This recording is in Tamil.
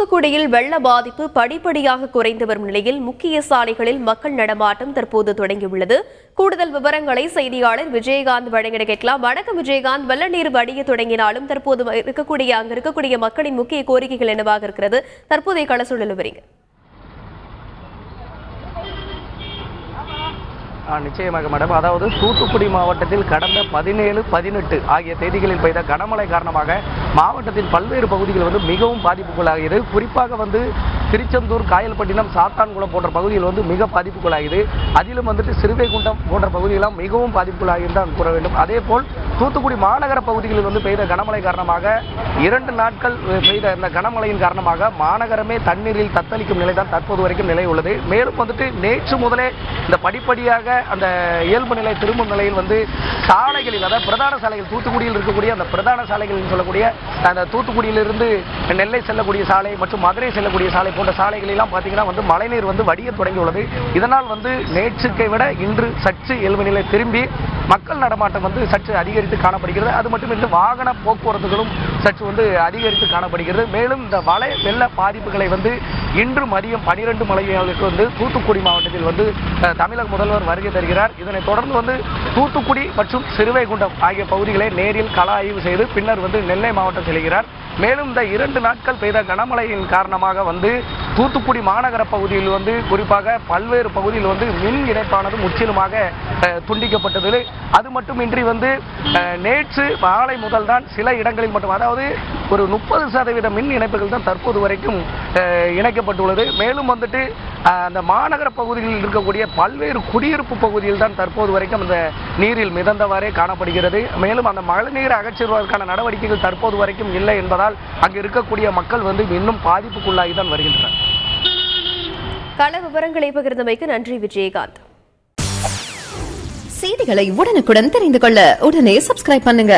தூத்துக்குடியில் வெள்ள பாதிப்பு படிப்படியாக குறைந்து வரும் நிலையில் முக்கிய சாலைகளில் மக்கள் நடமாட்டம் தற்போது தொடங்கியுள்ளது. கூடுதல் விவரங்களை செய்தியாளர் விஜயகாந்த் வழங்கிட கேட்கலாம். வணக்கம் விஜயகாந்த். வெள்ள நீர் வடிய தொடங்கினாலும் தற்போது இருக்கக்கூடிய அங்கு இருக்கக்கூடிய மக்களின் முக்கிய கோரிக்கைகள் என்னவாக இருக்கிறது? தற்போதைய கள சூழல் விவரிங்க நிச்சயமாக மேடம் அதாவது தூத்துக்குடி மாவட்டத்தில் கடந்த பதினேழு பதினெட்டு ஆகிய தேதிகளில் பெய்த கனமழை காரணமாக மாவட்டத்தின் பல்வேறு பகுதிகள் வந்து மிகவும் பாதிப்புக்குள்ளாகியது. குறிப்பாக வந்து திருச்செந்தூர் காயல்பட்டினம் சாத்தான்குளம் போன்ற பகுதிகள் வந்து மிக பாதிப்புக்குள்ளாகியது. அதிலும் வந்துட்டு சிறுவைகுண்டம் போன்ற பகுதிகளெல்லாம் மிகவும் பாதிப்புக்குள்ளாகி தான் கூற வேண்டும். அதே போல் தூத்துக்குடி மாநகர பகுதிகளில் வந்து பெய்த கனமழை காரணமாக இரண்டு நாட்கள் பெய்த இந்த கனமழையின் காரணமாக மாநகரமே தண்ணீரில் தத்தளிக்கும் நிலை தான் தற்போது வரைக்கும் நிலை உள்ளது. மேலும் வந்துட்டு நேற்று முதலே இந்த படிப்படியாக அந்த இயல்பு நிலை திரும்பும் நிலையில் வந்து சாலைகளில் அதாவது பிரதான சாலைகள் தூத்துக்குடியில் இருக்கக்கூடிய அந்த பிரதான சாலைகள் சொல்லக்கூடிய அந்த தூத்துக்குடியிலிருந்து நெல்லை செல்லக்கூடிய சாலை மற்றும் மதுரை செல்லக்கூடிய சாலை போன்ற சாலைகளெல்லாம் பார்த்தீங்கன்னா வந்து மழைநீர் வந்து வடிய தொடங்கியுள்ளது. இதனால் வந்து நேற்றுக்கை விட இன்று சற்று இயல்பு நிலை திரும்பி மக்கள் நடமாட்டம் வந்து சற்று அதிகரித்து காணப்படுகிறது. அது மட்டுமின்றி வாகன போக்குவரத்துகளும் சற்று வந்து அதிகரித்து காணப்படுகிறது. மேலும் இந்த மழை வெள்ள பாதிப்புகளை வந்து இன்று மதியம் பனிரெண்டு மலைகளுக்கு வந்து தூத்துக்குடி மாவட்டத்தில் வந்து தமிழக முதல்வர் வருகை தருகிறார். இதனைத் தொடர்ந்து வந்து தூத்துக்குடி மற்றும் சிறுவைகுண்டம் ஆகிய பகுதிகளை நேரில் கள ஆய்வு செய்து பின்னர் வந்து நெல்லை மாவட்டம் செல்கிறார். மேலும் இந்த இரண்டு நாட்கள் பெய்த கனமழையின் காரணமாக வந்து தூத்துக்குடி மாநகர பகுதியில் வந்து குறிப்பாக பல்வேறு பகுதியில் வந்து மின் இணைப்பானது முற்றிலுமாக துண்டிக்கப்பட்டது. அது மட்டுமின்றி வந்து நேற்று மாலை முதல் தான் சில இடங்களில் மட்டும் அதாவது ஒரு முப்பது சதவீத மின் இணைப்புகள் தான் தற்போது வரைக்கும் இணைக்கப்பட்டுள்ளது. மேலும் வந்துட்டு அந்த மாநகர பகுதிகளில் இருக்கக்கூடிய பல்வேறு குடியிருப்பு பகுதியில் தான் தற்போது வரைக்கும் அந்த நீரில் மிதந்தவாறே காணப்படுகிறது. மேலும் அந்த மழைநீரை அகற்றுவதற்கான நடவடிக்கைகள் தற்போது வரைக்கும் இல்லை என்பதால் அங்கு இருக்கக்கூடிய மக்கள் வந்து இன்னும் பாதிப்புக்குள்ளாகி தான் வருகின்றனர். கள விவரங்களை பகிர்ந்தமைக்கு நன்றி விஜயகாந்த். செய்திகளை உடனுக்குடன் தெரிந்து கொள்ள உடனே சப்ஸ்கிரைப் பண்ணுங்க.